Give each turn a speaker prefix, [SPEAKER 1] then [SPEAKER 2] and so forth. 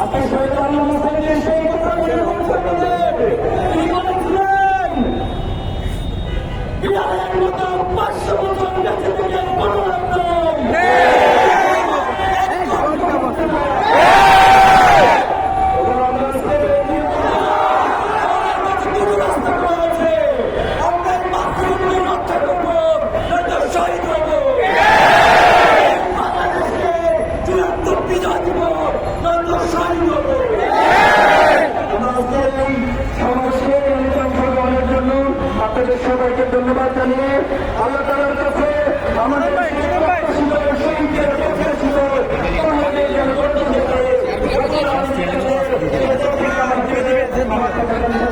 [SPEAKER 1] আপনি সরকার মশাইকে সেই কথা কি বলেছিলেন বিহারের মতো পাঁচশো বছর কাছে থেকে আপনাদের সবাইকে ধন্যবাদ জানিয়ে আল্লাহ তালার কাছে আমাদের আমাদের